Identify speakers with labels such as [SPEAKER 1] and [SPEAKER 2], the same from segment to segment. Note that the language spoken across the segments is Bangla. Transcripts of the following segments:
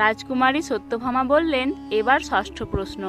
[SPEAKER 1] রাজকুমারী সত্যভামা বললেন, এবার ষষ্ঠ প্রশ্ন।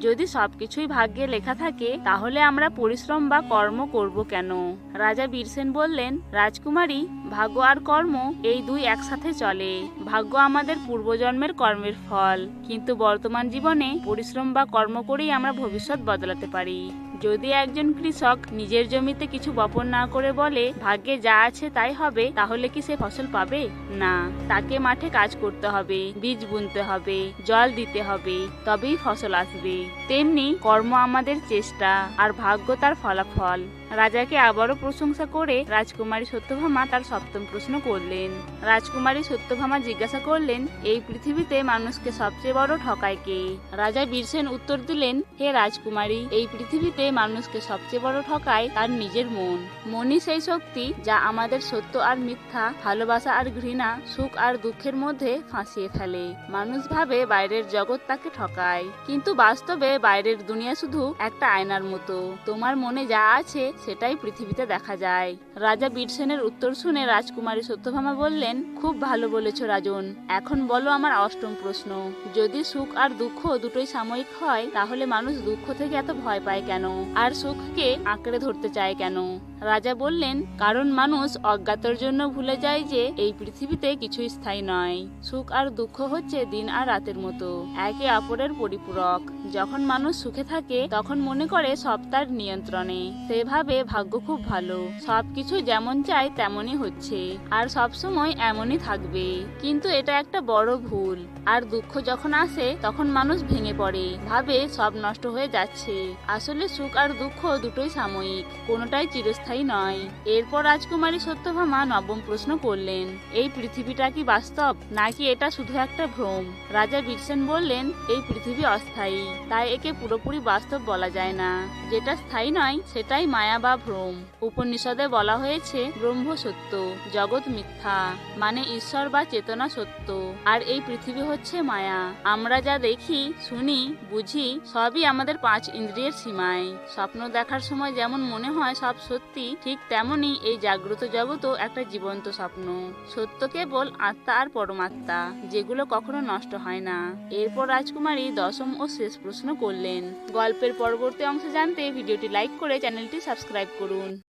[SPEAKER 1] যদি সবকিছুই ভাগ্যে লেখা থাকে, তাহলে আমরা পরিশ্রম বা কর্ম করব কেন? রাজা বীরসেন বললেন, রাজকুমারী, ভাগ্য আর কর্ম এই দুই একসাথে চলে। ভাগ্য আমাদের পূর্বজন্মের কর্মের ফল, কিন্তু বর্তমান জীবনে পরিশ্রম বা কর্ম করেই আমরা ভবিষ্যৎ বদলাতে পারি। যদি একজন কৃষক নিজের জমিতে কিছু বপন না করে বলে, ভাগ্যে যা আছে তাই হবে, তাহলে কি সে ফসল পাবে? না, তাকে মাঠে কাজ করতে হবে। বীজ বুনতে হবে, জল দিতে হবে, তবেই ফসল আসবে। তেমনি কর্ম আমাদের চেষ্টা আর ভাগ্য তার ফলাফল। রাজাকে আবারও প্রশংসা করে রাজকুমারী সত্যভামা তার সপ্তম প্রশ্ন করলেন। রাজকুমারী সত্যভামা জিজ্ঞাসা করলেন, এই পৃথিবীতে মানুষকে সবচেয়ে বড় ঠকায় কে? রাজা বীরসেন উত্তর দিলেন, হে রাজকুমারী, এই পৃথিবীতে মানুষকে সবচেয়ে বড় ঠকায় তার নিজের মন। মনই সেই শক্তি যা আমাদের সত্য আর মিথ্যা, ভালোবাসা আর ঘৃণা, সুখ আর দুঃখের মধ্যে ফাঁসিয়ে ফেলে। মানুষ ভাবে বাইরের জগৎ তাকে ঠকায়। কিন্তু বাস্তবে বাইরের দুনিয়া শুধু একটা আয়নার মতো। তোমার মনে যা আছে সেটাই পৃথিবীতে দেখা যায়। রাজা বীরসেনের উত্তর শুনে রাজকুমারী সত্যভামা বললেন, খুব ভালো বলেছ রাজন। এখন বলো আমার অষ্টম প্রশ্ন। যদি সুখ আর দুঃখ দুটোই সাময়িক হয়, তাহলে মানুষ দুঃখ থেকে এত ভয় পায় কেন? আর সুখকে আঁকড়ে ধরতে চায় কেন? রাজা বললেন, কারণ মানুষ অজ্ঞাতর জন্য ভুলে যায় যে এই পৃথিবীতে কিছুই স্থায়ী নয়। সুখ আর দুঃখ হচ্ছে দিন আর রাতের মতো। একে অপরের পরিপূরক। যখন মানুষ সুখে থাকে, তখন মনে করে সব তার নিয়ন্ত্রণে। সেভাবে ভাগ্য খুব ভালো। সবকিছু যেমন চায় তেমনই হচ্ছে। আর সব সময় এমনই থাকবে। কিন্তু এটা একটা বড় ভুল। আর দুঃখ যখন আসে, তখন মানুষ ভেঙে পড়ে। ভাবে সব নষ্ট হয়ে যাচ্ছে। আসলে সুখ আর দুঃখ দুটোই সাময়িক। কোনোটাই চিরস্থায়ী নয়। এরপর রাজকুমারী সত্যভামা নবম প্রশ্ন করলেন, এই পৃথিবীটা কি বাস্তব? নাকি এটা শুধু একটা ভ্রম? রাজা বীরসেন বললেন, এই পৃথিবী অস্থায়ী। তাই একে পুরোপুরি বাস্তব বলা যায় না। যেটা স্থায়ী নয়, সেটাই মায়া বা ভ্রম। উপনিষদে বলা হয়েছে, ব্রহ্ম সত্য, জগৎ মিথ্যা মানে ঈশ্বর বা চেতনা সত্য। আর এই পৃথিবী হচ্ছে মায়া। আমরা যা দেখি, শুনি, বুঝি, সবই আমাদের পাঁচ ইন্দ্রিয়ের সীমায়। স্বপ্ন দেখার সময় যেমন মনে হয় সব সত্যি, ঠিক তেমনি এই জাগ্রত জগৎও একটা জীবন্ত স্বপ্ন। সত্য কেবল আত্মা আর পরমাত্মা, যেগুলো কখনো নষ্ট হয় না। এরপর রাজকুমারী দশম ও শেষ প্রশ্ন করলেন। গল্পের পরবর্তী অংশ জানতে ভিডিওটি লাইক করে চ্যানেলটি সাবস্ক্রাইব করুন।